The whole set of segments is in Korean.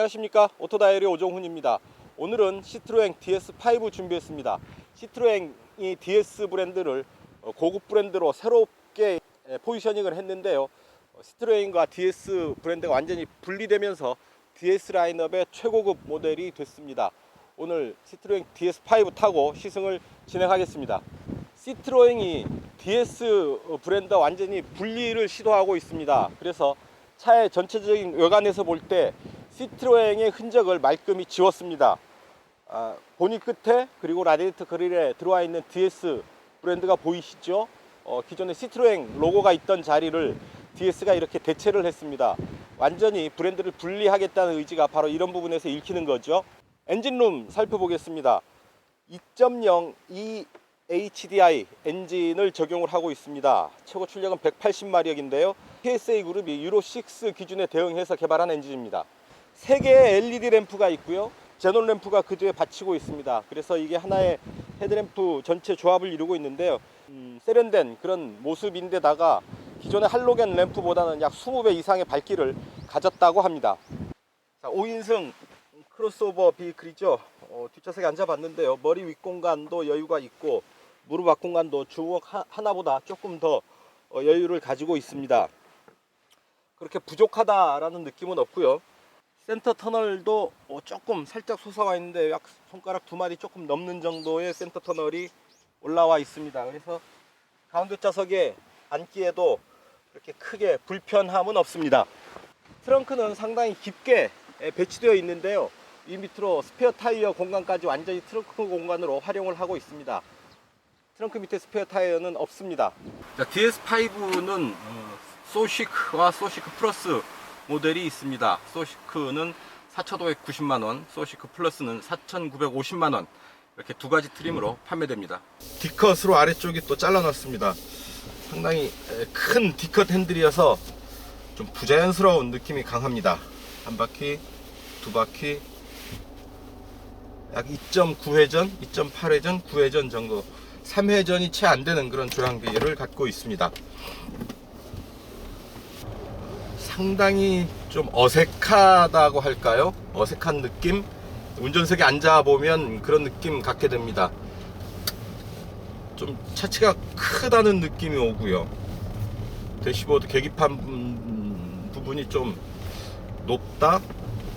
안녕하십니까. 오토다이어리 오종훈입니다. 오늘은 시트로행 DS5 준비했습니다. 시트로행이 DS 브랜드를 어, 고급 브랜드로 새롭게 에, 포지셔닝을 했는데요. 어, 시트로행과 DS 브랜드가 완전히 분리되면서 DS 라인업의 최고급 모델이 됐습니다. 오늘 시트로행 DS5 타고 시승을 진행하겠습니다. 시트로행이 DS 브랜드와 완전히 분리를 시도하고 있습니다. 그래서 차의 전체적인 외관에서 볼때 시트로행의 흔적을 말끔히 지웠습니다. 아, 보니 끝에 그리고 라디에이터 그릴에 들어와 있는 DS 브랜드가 보이시죠? 어, 기존에 시트로행 로고가 있던 자리를 DS가 이렇게 대체를 했습니다. 완전히 브랜드를 분리하겠다는 의지가 바로 이런 부분에서 읽히는 거죠. 엔진룸 살펴보겠습니다. 2.0 EHDI 엔진을 적용을 하고 있습니다. 최고 출력은 180마력인데요. PSA 그룹이 유로 6 기준에 대응해서 개발한 엔진입니다. 세 개의 LED 램프가 있고요. 제논 램프가 그 뒤에 받치고 있습니다. 그래서 이게 하나의 헤드램프 전체 조합을 이루고 있는데요. 음, 세련된 그런 모습인데다가 기존의 할로겐 램프보다는 약 20배 이상의 밝기를 가졌다고 합니다. 자, 5인승 크로스오버 비클이죠. 어, 뒷좌석에 앉아봤는데요. 머리 윗공간도 여유가 있고 무릎 앞공간도 주먹 하- 하나보다 조금 더 어, 여유를 가지고 있습니다. 그렇게 부족하다라는 느낌은 없고요. 센터 터널도 어, 조금 살짝 솟아와 있는데 약 손가락 두 마디 조금 넘는 정도의 센터 터널이 올라와 있습니다. 그래서 가운데 좌석에 앉기에도 그렇게 크게 불편함은 없습니다. 트렁크는 상당히 깊게 에, 배치되어 있는데요. 이 밑으로 스페어 타이어 공간까지 완전히 트렁크 공간으로 활용을 하고 있습니다. 트렁크 밑에 스페어 타이어는 없습니다. 자, DS5는 어, 소시크와 소시크 플러스 모델이 있습니다. 소시크는 4,590만 원, 소시크 플러스는 4,950만 원. 이렇게 두 가지 트림으로 판매됩니다. D컷으로 아래쪽이 또 잘라놨습니다. 상당히 에, 큰 D컷 핸들이어서 좀 부자연스러운 느낌이 강합니다. 한 바퀴, 두 바퀴, 약 2.9회전, 2.8회전, 9회전 정도, 3회전이 채 안 되는 그런 조향비를 갖고 있습니다. 상당히 좀 어색하다고 할까요? 어색한 느낌? 운전석에 앉아 보면 그런 느낌 갖게 됩니다. 좀 차체가 크다는 느낌이 오고요. 대시보드 계기판 음, 부분이 좀 높다.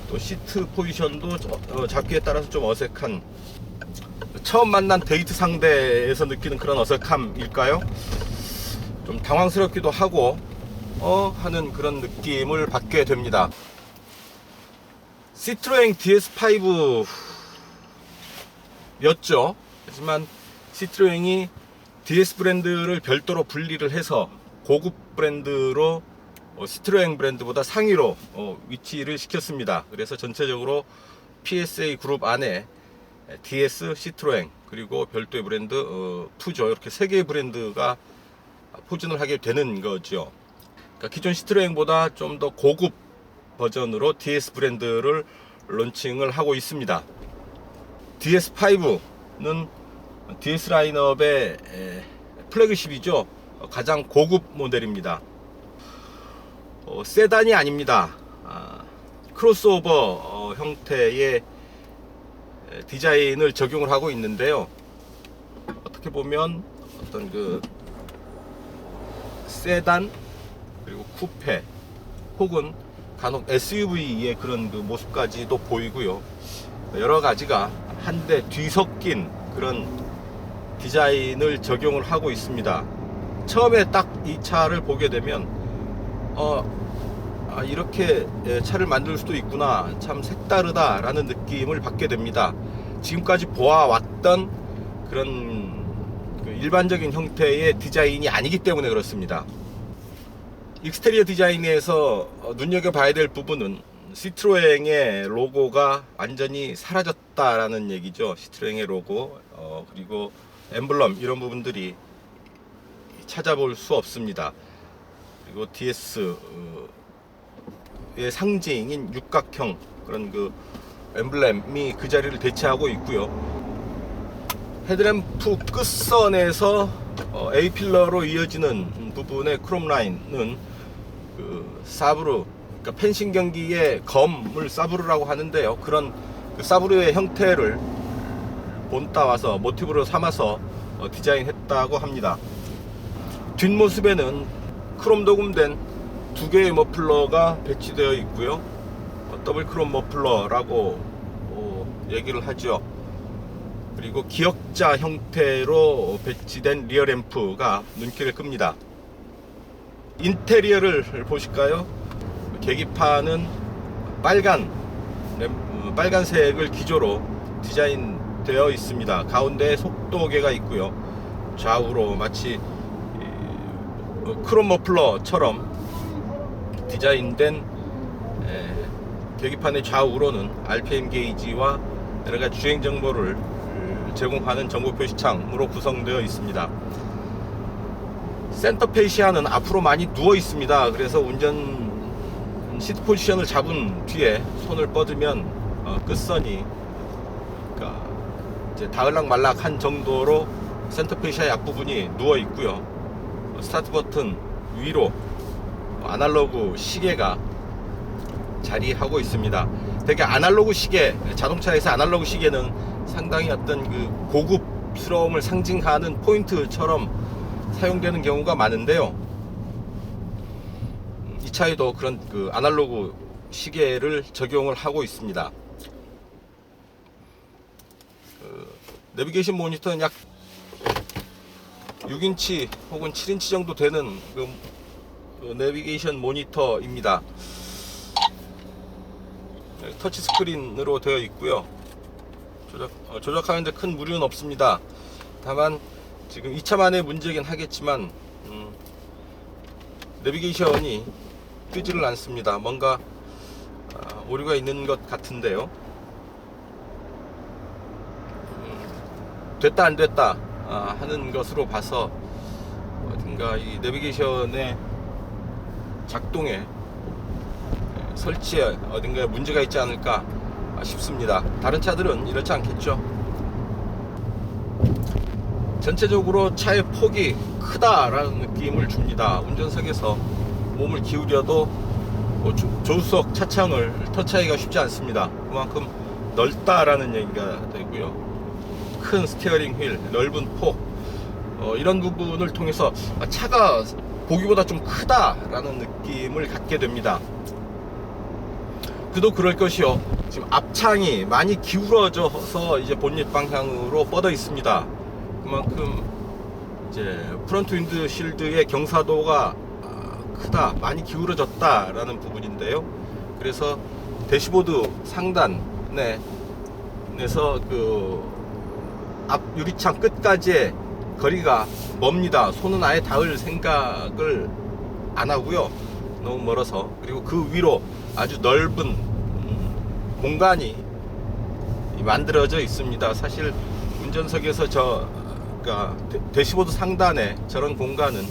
또 시트 포지션도 저- 어, 잡기에 따라서 좀 어색한 처음 만난 데이트 상대에서 느끼는 그런 어색함일까요? 좀 당황스럽기도 하고 어 하는 그런 느낌을 받게 됩니다. 시트로행 DS5 였죠. 하지만 시트로행이 DS 브랜드를 별도로 분리를 해서 고급 브랜드로 어, 시트로행 브랜드보다 상위로 어, 위치를 시켰습니다. 그래서 전체적으로 PSA 그룹 안에 DS, 시트로행 그리고 별도의 브랜드 어, 푸조 이렇게 세 개의 브랜드가 포진을 하게 되는 거죠. 그러니까 기존 시트로행보다 좀 더 고급 버전으로 DS 브랜드를 론칭을 하고 있습니다. DS5는 DS 라인업의 에, 플래그십이죠. 어, 가장 고급 모델입니다. 어, 세단이 아닙니다. 아, 크로스오버 어, 형태의 에, 디자인을 적용을 하고 있는데요. 어떻게 보면 어떤 그 세단 그리고 쿠페 혹은 간혹 SUV의 그런 그 모습까지도 보이고요. 여러 가지가 한대 뒤섞인 그런 디자인을 적용을 하고 있습니다. 처음에 딱 이 차를 보게 되면 어 아, 이렇게 예, 차를 만들 수도 있구나 참 색다르다라는 느낌을 받게 됩니다. 지금까지 보아왔던 그런 그 일반적인 형태의 디자인이 아니기 때문에 그렇습니다. 익스테리어 디자인에서 어, 눈여겨봐야 될 부분은 시트로행의 로고가 완전히 사라졌다라는 얘기죠. 시트로행의 로고 어, 그리고 엠블럼 이런 부분들이 찾아볼 수 없습니다. 그리고 DS 의 상징인 육각형 그런 그 엠블렘이 그 자리를 대체하고 있고요. 헤드램프 끝선에서 어, A 필러로 이어지는 부분의 크롬 라인은 그 사브르 그러니까 펜싱 경기에 검을 사브르라고 하는데요. 그런 그 사브르의 형태를 본따 와서 모티브로 삼아서 어, 디자인했다고 합니다. 뒷모습에는 크롬 도금된 두 개의 머플러가 배치되어 있고요. 어, 더블 크롬 머플러라고 어, 얘기를 하죠. 그리고 기역자 형태로 배치된 리어 램프가 눈길을 끕니다. 인테리어를 보실까요? 계기판은 빨간 빨간색을 기조로 디자인되어 있습니다. 가운데에 속도계가 있고요. 좌우로 마치 이, 어, 크롬 머플러처럼 디자인된 에, 계기판의 좌우로는 RPM 게이지와 여러 가지 주행 정보를 음, 제공하는 정보 표시창으로 구성되어 있습니다. 센터 페시아는 앞으로 많이 누워 있습니다. 그래서 운전 시트 포지션을 잡은 뒤에 손을 뻗으면 어, 끝선이 그러니까 이제 다을락 말락한 정도로 센터 페시아의 앞부분이 누워 있고요. 어, 스타트 버튼 위로 아날로그 시계가 자리하고 있습니다. 되게 아날로그 시계, 자동차에서 아날로그 시계는 상당히 어떤 그 고급스러움을 상징하는 포인트처럼 사용되는 경우가 많은데요. 음, 이 차에도 그런 그 아날로그 시계를 적용을 하고 있습니다. 그 내비게이션 모니터는 약 6인치 혹은 7인치 정도 되는 그 그 내비게이션 모니터입니다. 네, 터치 스크린으로 되어 있고요. 조작, 어, 조작하는데 큰 무리는 없습니다. 다만 지금 2차만의 문제긴 하겠지만 음, 내비게이션이 뜨지를 않습니다. 뭔가 아, 오류가 있는 것 같은데요. 음, 됐다 안 됐다 아, 하는 것으로 봐서 어딘가 이 내비게이션의 작동에 에, 설치에 어딘가에 문제가 있지 않을까 싶습니다. 다른 차들은 이렇지 않겠죠. 전체적으로 차의 폭이 크다라는 느낌을 줍니다. 운전석에서 몸을 기울여도 뭐 조- 조수석 차창을 터치하기가 쉽지 않습니다. 그만큼 넓다라는 얘기가 되고요. 큰 스티어링 휠, 넓은 폭, 어, 이런 부분을 통해서 아, 차가 보기보다 좀 크다라는 느낌을 갖게 됩니다. 그도 그럴 것이요. 지금 앞창이 많이 기울어져서 이제 본닛 방향으로 뻗어 있습니다. 그만큼 이제 프론트 윈드 실드의 경사도가 아, 크다, 많이 기울어졌다라는 부분인데요. 그래서 대시보드 상단에 에서 그 앞 유리창 끝까지의 거리가 멉니다. 손은 아예 닿을 생각을 안 하고요. 너무 멀어서 그리고 그 위로 아주 넓은 음, 공간이 만들어져 있습니다. 사실 운전석에서 저 그러니까 대- 대시보드 상단에 저런 공간은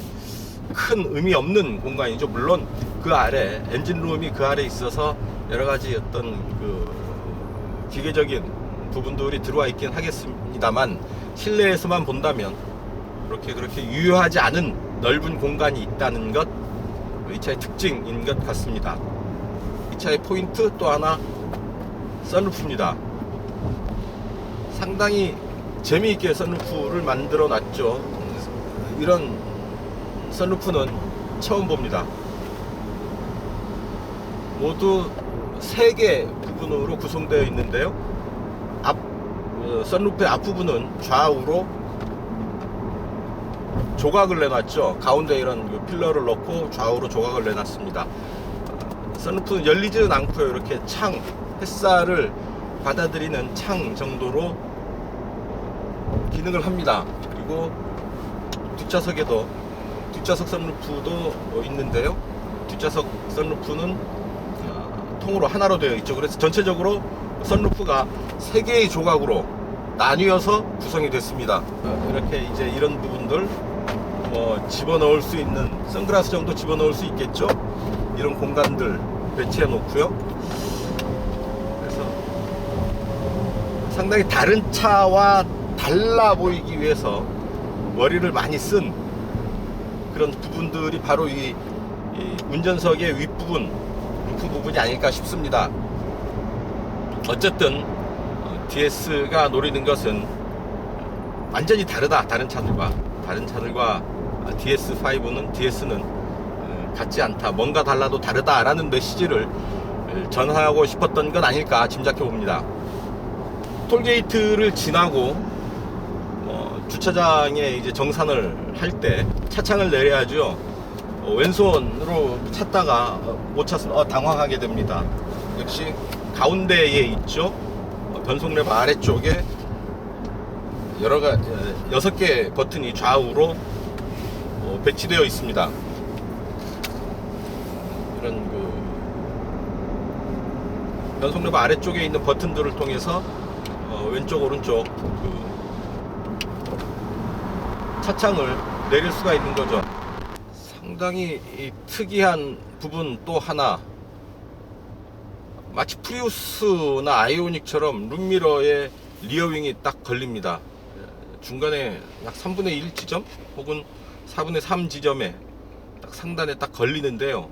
큰 의미 없는 공간이죠. 물론 그 아래 엔진룸이 그 아래 있어서 여러 가지 어떤 그 기계적인 부분들이 들어와 있긴 하겠습니다만 실내에서만 본다면 그렇게 그렇게 유효하지 않은 넓은 공간이 있다는 것 이 차의 특징인 것 같습니다. 이 차의 포인트 또 하나 썬루프입니다. 상당히 재미있게 썬루프를 만들어 놨죠. 이런 썬루프는 처음 봅니다. 모두 세개 부분으로 구성되어 있는데요. 앞 어, 썬루프의 앞부분은 좌우로 조각을 내놨죠. 가운데 이런 그 필러를 넣고 좌우로 조각을 내놨습니다. 어, 썬루프는 열리지는 않고요. 이렇게 창 햇살을 받아들이는 창 정도로 기능을 합니다. 그리고 뒷좌석에도 뒷좌석 썬루프도 어, 있는데요. 뒷좌석 썬루프는 어, 통으로 하나로 되어 있죠. 그래서 전체적으로 썬루프가 세 개의 조각으로 나뉘어서 구성이 됐습니다. 어, 이렇게 이제 이런 부분들 뭐 집어넣을 수 있는 선글라스 정도 집어넣을 수 있겠죠. 이런 공간들 배치해 놓고요. 그래서 상당히 다른 차와 달라 보이기 위해서 머리를 많이 쓴 그런 부분들이 바로 이, 이 운전석의 윗부분 그 부분이 아닐까 싶습니다. 어쨌든 DS가 노리는 것은 완전히 다르다. 다른 차들과 다른 차들과 DS5는 DS는 어, 같지 않다. 뭔가 달라도 다르다라는 메시지를 어, 전하고 싶었던 건 아닐까 짐작해 봅니다. 톨게이트를 지나고 어, 주차장에 이제 정산을 할 때 차창을 내려야죠. 어, 왼손으로 찾다가 어, 못 찾으면 어, 당황하게 됩니다. 역시 가운데에 있죠. 어, 변속 레버 아래쪽에 여러 가 어, 여섯 개 버튼이 좌우로 어, 배치되어 있습니다. 이런 그 변속 레버 아래쪽에 있는 버튼들을 통해서 어, 왼쪽 오른쪽 그 차창을 내릴 수가 있는 거죠. 상당히 이 특이한 부분 또 하나 마치 프리우스나 아이오닉처럼 룸미러에 리어윙이 딱 걸립니다. 중간에 약 3분의 1 지점 혹은 4분의 3 지점에 딱 상단에 딱 걸리는데요.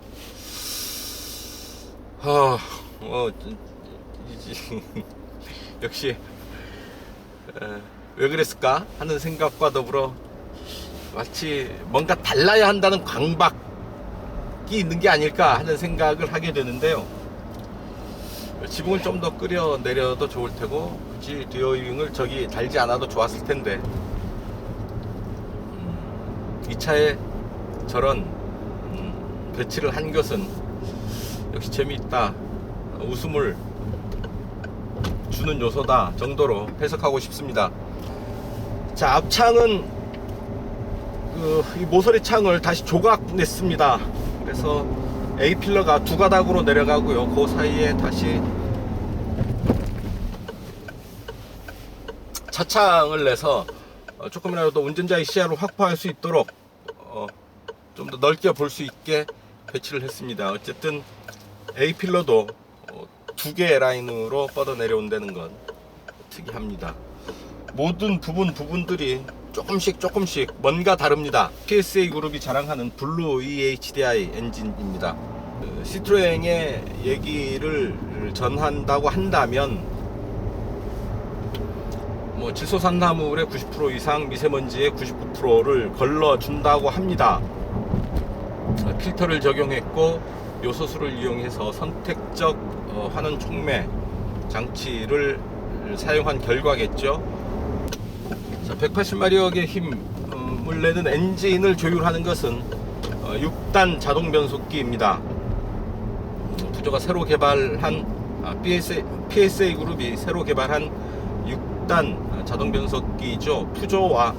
하, 어, 이- 역시 에, 왜 그랬을까 하는 생각과 더불어 마치 뭔가 달라야 한다는 강박이 있는 게 아닐까 하는 생각을 하게 되는데요. 지붕을 좀더 끓여 내려도 좋을 테고 굳이 디어윙을 저기 달지 않아도 좋았을 텐데 음, 이 차에 저런 음, 배치를 한 것은 역시 재미있다 웃음을 주는 요소다 정도로 해석하고 싶습니다. 자 앞창은 그, 이 모서리 창을 다시 조각 냈습니다. 그래서 A 필러가 두 가닥으로 내려가고요. 그 사이에 다시 차창을 내서 어, 조금이라도 운전자의 시야를 확보할 수 있도록 어, 좀 더 넓게 볼 수 있게 배치를 했습니다. 어쨌든 A 필러도 어, 두 개의 라인으로 뻗어 내려온다는 건 특이합니다. 모든 부분 부분들이 조금씩 조금씩 뭔가 다릅니다. PSA 그룹이 자랑하는 블루 EHDI 엔진입니다. 그 시트로행의 얘기를 전한다고 한다면 뭐 질소산화물의 90% 이상 미세먼지의 99%를 걸러준다고 합니다. 필터를 적용했고 요소수를 이용해서 선택적 어, 환원 촉매 장치를 사용한 결과겠죠. 자, 180마력의 힘을 내는 엔진을 조율하는 것은 6단 자동 변속기입니다. 푸조가 새로 개발한 아, PSA, PSA 그룹이 새로 개발한 6단 자동 변속기죠. 푸조와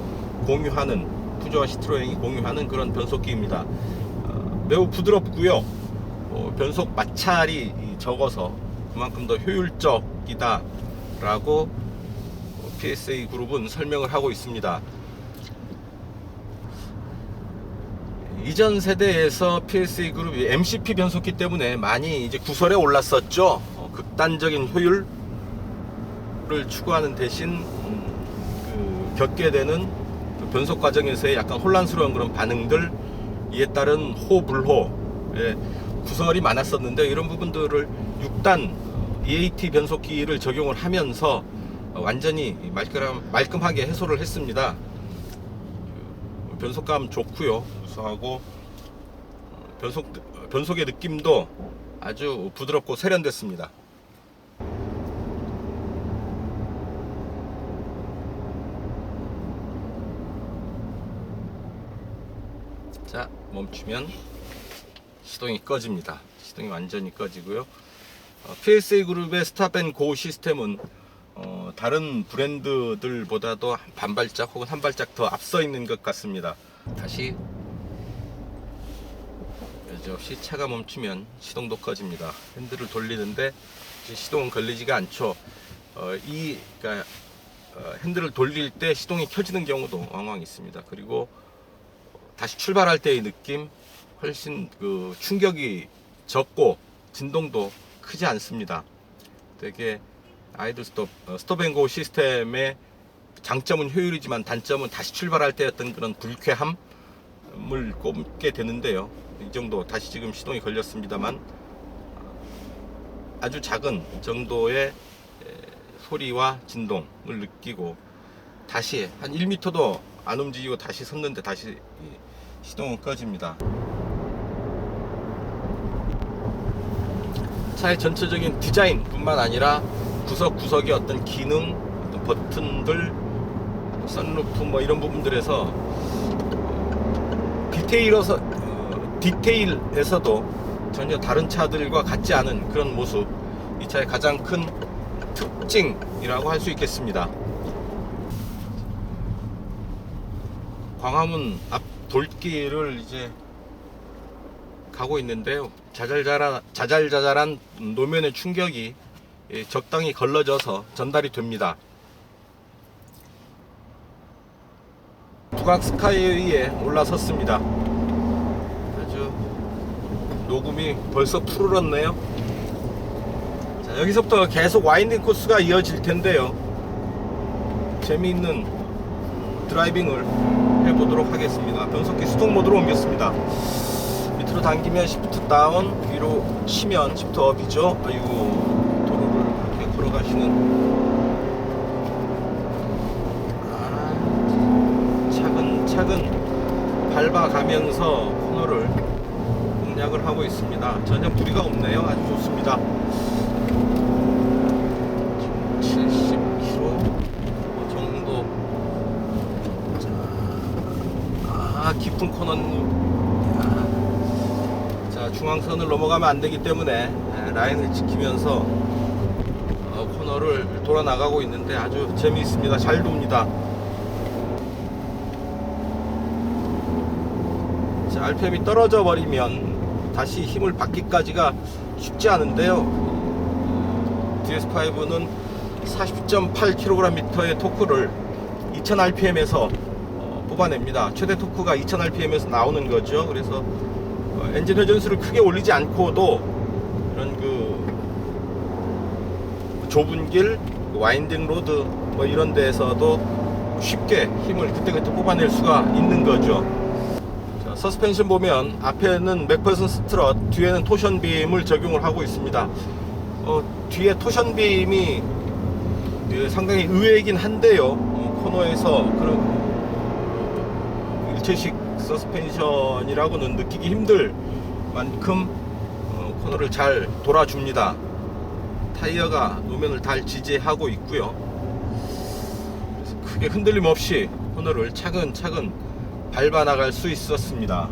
공유하는 푸조와 시트로행이 공유하는 그런 변속기입니다. 어, 매우 부드럽고요. 어, 변속 마찰이 적어서 그만큼 더 효율적이다라고 PSA 그룹은 설명을 하고 있습니다. 이전 세대에서 PSA 그룹이 MCP 변속기 때문에 많이 이제 구설에 올랐었죠. 어, 극단적인 효율을 추구하는 대신 음, 그 겪게 되는 그 변속 과정에서의 약간 혼란스러운 그런 반응들 이에 따른 호불호에 구설이 많았었는데 이런 부분들을 6단 EAT 변속기를 적용을 하면서 완전히 말끔, 말끔하게 해소를 했습니다. 그 변속감 좋고요. 우수하고 어, 변속 변속의 느낌도 아주 부드럽고 세련됐습니다. 자 멈추면 시동이 꺼집니다. 시동이 완전히 꺼지고요. 어, PSA 그룹의 스탑앤고 시스템은 어, 다른 브랜드들보다도 반 발짝 혹은 한 발짝 더 앞서 있는 것 같습니다. 다시 여지없이 차가 멈추면 시동도 꺼집니다. 핸들을 돌리는데 시동은 걸리지가 않죠. 어, 이 그러니까, 어, 핸들을 돌릴 때 시동이 켜지는 경우도 왕왕 있습니다. 그리고 다시 출발할 때의 느낌 훨씬 그 충격이 적고 진동도 크지 않습니다. 되게 아이들 스톱 어, 스톱앤고 시스템의 장점은 효율이지만 단점은 다시 출발할 때 어떤 그런 불쾌함을 꼽게 되는데요. 이 정도 다시 지금 시동이 걸렸습니다만 아주 작은 정도의 에, 소리와 진동을 느끼고 다시 한 1m도 안 움직이고 다시 섰는데 다시 이 시동은 꺼집니다. 차의 전체적인 디자인뿐만 아니라 구석구석의 어떤 기능, 어떤 버튼들, 선루프 뭐 이런 부분들에서 디테일에서 어, 디테일에서도 전혀 다른 차들과 같지 않은 그런 모습 이 차의 가장 큰 특징이라고 할 수 있겠습니다. 광화문 앞 돌길을 이제 가고 있는데요. 자잘자잘한, 노면의 충격이 예, 적당히 걸러져서 전달이 됩니다. 북악 스카이에 올라섰습니다. 아주 녹음이 벌써 푸르렀네요. 자, 여기서부터 계속 와인딩 코스가 이어질 텐데요. 재미있는 드라이빙을 해보도록 하겠습니다. 변속기 수동 모드로 옮겼습니다. 밑으로 당기면 시프트 다운, 위로 치면 시프트 업이죠. 아이고 걸어가시는 아, 차근차근 밟아가면서 코너를 공략을 하고 있습니다. 전혀 무리가 없네요. 아주 좋습니다. 70km 정도. 자, 아 깊은 코너는 중앙선을 넘어가면 안 되기 때문에 아, 라인을 지키면서 어, 코너를 돌아 나가고 있는데 아주 재미있습니다. 잘 돕니다. 자, RPM이 떨어져 버리면 다시 힘을 받기까지가 쉽지 않은데요. DS5는 40.8kgm의 토크를 2000rpm에서 어, 뽑아냅니다. 최대 토크가 2000rpm에서 나오는 거죠. 그래서 어, 엔진 회전수를 크게 올리지 않고도 이런 그 좁은 길, 그 와인딩 로드 뭐 이런 데에서도 쉽게 힘을 그때그때 뽑아낼 수가 있는 거죠. 자, 서스펜션 보면 앞에는 맥퍼슨 스트럿, 뒤에는 토션 빔을 적용을 하고 있습니다. 어, 뒤에 토션 빔이 예, 상당히 의외이긴 한데요. 어, 코너에서 그런 어, 일체식 서스펜션이라고는 느끼기 힘들 만큼 어, 코너를 잘 돌아줍니다. 타이어가 노면을 잘 지지하고 있고요. 그래서 크게 흔들림 없이 코너를 차근차근 밟아 나갈 수 있었습니다.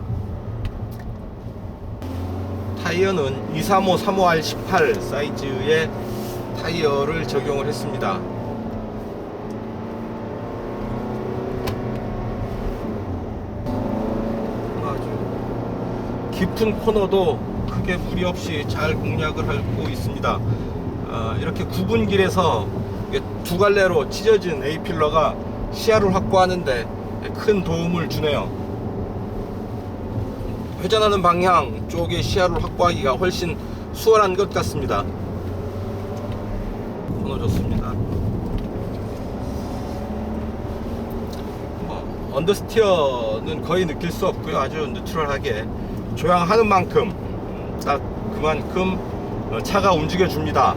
타이어는 235 35R18 사이즈의 타이어를 적용을 했습니다. 아주 깊은 코너도 크게 무리 없이 잘 공략을 하고 있습니다. 아, 이렇게 굽은 길에서 두 갈래로 찢어진 A 필러가 시야를 확보하는데 큰 도움을 주네요. 회전하는 방향 쪽의 시야를 확보하기가 훨씬 수월한 것 같습니다. 코너 좋습니다. 뭐, 언더스티어는 거의 느낄 수 없고요. 아주 뉴트럴하게 조향하는 만큼 음, 딱 그만큼 어, 차가 움직여 줍니다.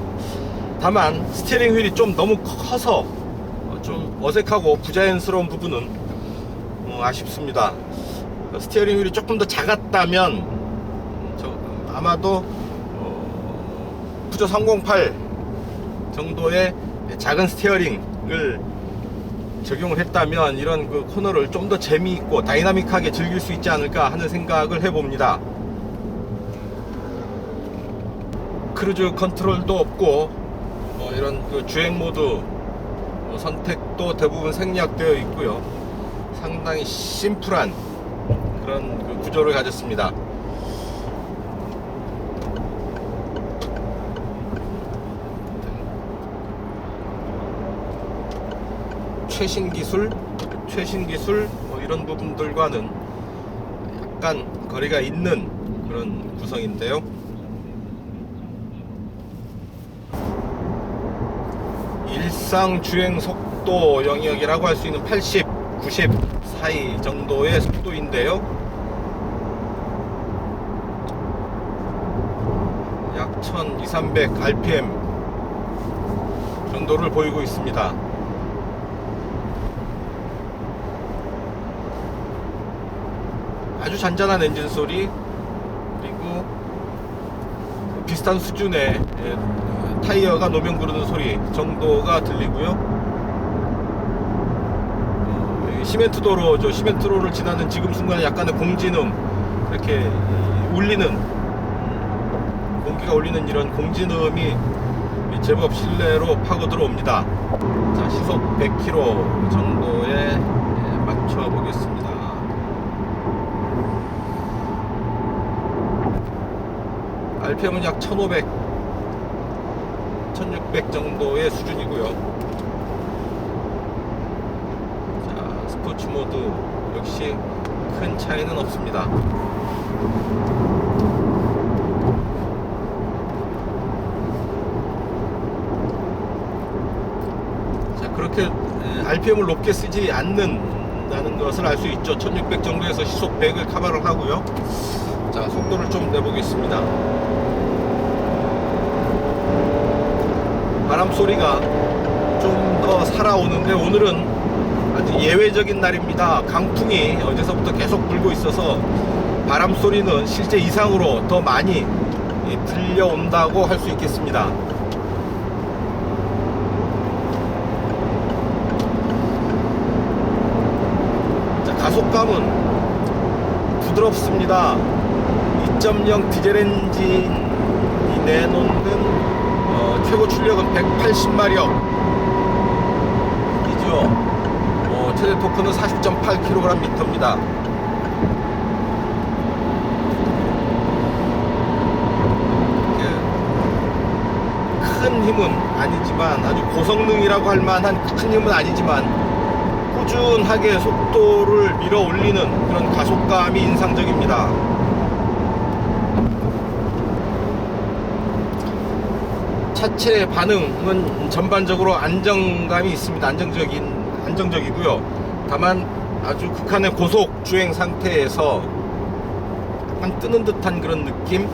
다만 스티어링 휠이 좀 너무 커서 어, 좀 어색하고 부자연스러운 부분은 어, 아쉽습니다. 스티어링 휠이 조금 더 작았다면 저 아마도 어, 푸조 308 정도의 작은 스티어링을 적용을 했다면 이런 그 코너를 좀 더 재미있고 다이나믹하게 즐길 수 있지 않을까 하는 생각을 해봅니다. 크루즈 컨트롤도 없고 뭐 이런 그 주행 모드 뭐 선택도 대부분 생략되어 있고요. 상당히 심플한 그런 그 구조를 가졌습니다. 최신 기술, 최신 기술 뭐 이런 부분들과는 약간 거리가 있는 그런 구성인데요. 일상 주행 속도 영역이라고 할 수 있는 80, 90 사이 정도의 속도인데요. 약 1200, 300 RPM 정도를 보이고 있습니다. 아주 잔잔한 엔진 소리 그리고 비슷한 수준의 예, 타이어가 노면 구르는 소리 정도가 들리고요. 어, 이 시멘트 도로, 저 시멘트 도로를 지나는 지금 순간에 약간의 공진음 이렇게 울리는 공기가 울리는 이런 공진음이 제법 실내로 파고 들어옵니다. 자, 시속 100km 정도에 예, 맞춰 보겠습니다. RPM은 약 1500, 1600 정도의 수준이고요. 자, 스포츠 모드 역시 큰 차이는 없습니다. 자, 그렇게 RPM을 높게 쓰지 않는다는 것을 알 수 있죠. 1600 정도에서 시속 100을 카바를 하고요. 자, 속도를 좀 내보겠습니다. 바람 소리가 좀 더 살아오는데 오늘은 아주 예외적인 날입니다. 강풍이 어제서부터 계속 불고 있어서 바람 소리는 실제 이상으로 더 많이 예, 들려온다고 할 수 있겠습니다. 자, 가속감은 부드럽습니다. 2.0 디젤 엔진이 내놓는 어, 최고 출력은 180마력. 이죠. 어, 최대 토크는 40.8kg 미터입니다. 큰 힘은 아니지만 아주 고성능이라고 할 만한 큰 힘은 아니지만 꾸준하게 속도를 밀어 올리는 그런 가속감이 인상적입니다. 차체 반응은 전반적으로 안정감이 있습니다. 안정적인 안정적이고요. 다만 아주 극한의 고속 주행 상태에서 약간 뜨는 듯한 그런 느낌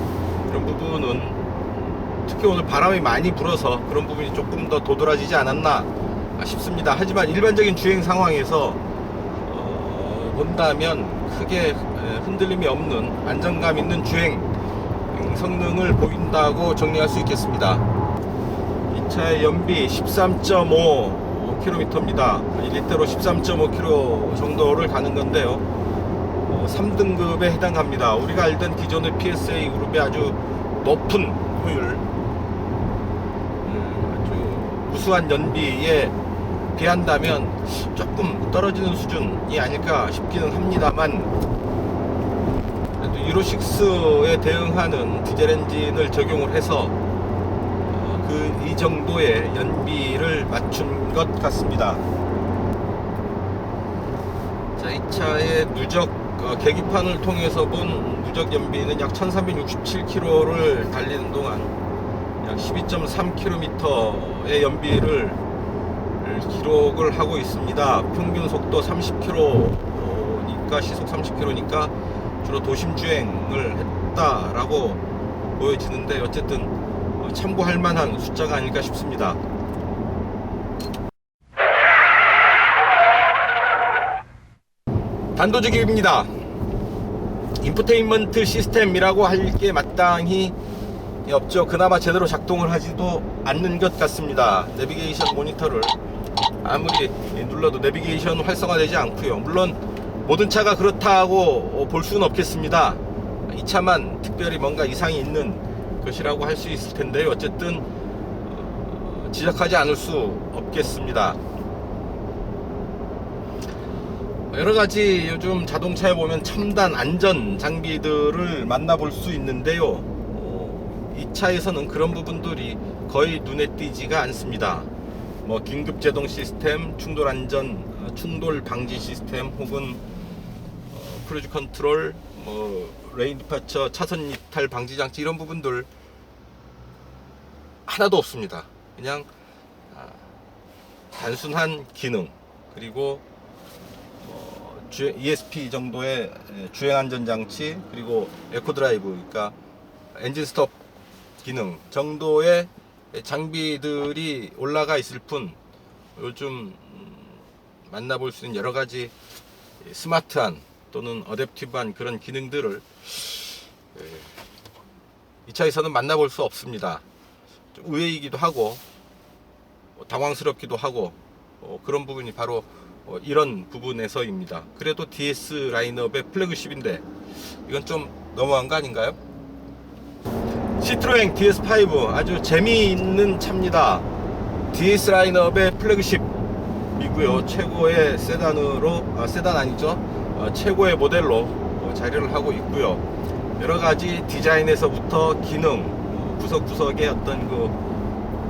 이런 부분은 특히 오늘 바람이 많이 불어서 그런 부분이 조금 더 도드라지지 않았나 싶습니다. 하지만 일반적인 주행 상황에서 어, 본다면 크게 에, 흔들림이 없는 안정감 있는 주행 성능을 보인다고 정리할 수 있겠습니다. 이 차의 연비 13.5km입니다. 1리터로 13.5km 정도를 가는 건데요. 어, 3등급에 해당합니다. 우리가 알던 기존의 PSA 그룹의 아주 높은 효율, 음, 아주 우수한 연비에 비한다면 조금 떨어지는 수준이 아닐까 싶기는 합니다만 그래도 유로6에 대응하는 디젤 엔진을 적용을 해서 어, 그 이 정도의 연비를 맞춘 것 같습니다. 자, 이 차의 누적 어, 계기판을 통해서 본 누적 연비는 약 1367km를 달리는 동안 약 12.3km의 연비를 기록을 하고 있습니다. 평균 속도 30km니까 시속 30km니까 주로 도심 주행을 했다라고 보여지는데 어쨌든 어, 참고할 만한 숫자가 아닐까 싶습니다. 단도직입니다. 인포테인먼트 시스템이라고 할 게 마땅히 없죠. 그나마 제대로 작동을 하지도 않는 것 같습니다. 내비게이션 모니터를 아무리 눌러도 내비게이션 활성화되지 않고요. 물론 모든 차가 그렇다고 볼 수는 없겠습니다. 이 차만 특별히 뭔가 이상이 있는 것이라고 할 수 있을 텐데요. 어쨌든 어, 지적하지 않을 수 없겠습니다. 여러 가지 요즘 자동차에 보면 첨단 안전 장비들을 만나볼 수 있는데요. 어, 이 차에서는 그런 부분들이 거의 눈에 띄지가 않습니다. 뭐 긴급 제동 시스템, 충돌 안전, 어, 충돌 방지 시스템 혹은 어, 크루즈 컨트롤, 뭐 레인 디파처, 차선 이탈 방지 장치 이런 부분들 하나도 없습니다. 그냥 아, 단순한 기능 그리고 어, 주- ESP 정도의 에, 주행 안전 장치 그리고 에코 드라이브 그러니까 엔진 스톱 기능 정도의 장비들이 올라가 있을 뿐 요즘 음, 만나볼 수 있는 여러 가지 스마트한 또는 어댑티브한 그런 기능들을 예, 이 차에서는 만나볼 수 없습니다. 좀 의외이기도 하고 어, 당황스럽기도 하고 어, 그런 부분이 바로 어, 이런 부분에서입니다. 그래도 DS 라인업의 플래그십인데 이건 좀 너무한 거 아닌가요? 시트로행 DS5 아주 재미있는 차입니다. DS 라인업의 플래그십이고요. 최고의 세단으로 아, 세단 아니죠? 어, 최고의 모델로 어, 자리를 하고 있고요. 여러 가지 디자인에서부터 기능, 어, 구석구석의 어떤 그,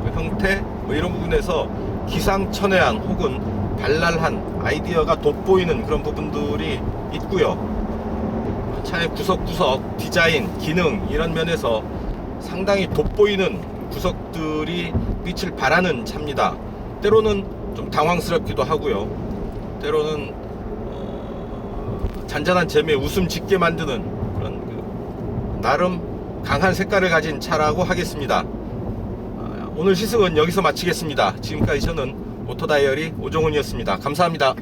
그 형태 뭐 이런 부분에서 기상천외한 혹은 발랄한 아이디어가 돋보이는 그런 부분들이 있고요. 차의 구석구석 디자인, 기능 이런 면에서 상당히 돋보이는 구석들이 빛을 발하는 차입니다. 때로는 좀 당황스럽기도 하고요. 때로는 어, 잔잔한 재미에 웃음 짓게 만드는 그런 그 나름 강한 색깔을 가진 차라고 하겠습니다. 아, 오늘 시승은 여기서 마치겠습니다. 지금까지 저는 오토다이어리 오종훈이었습니다. 감사합니다.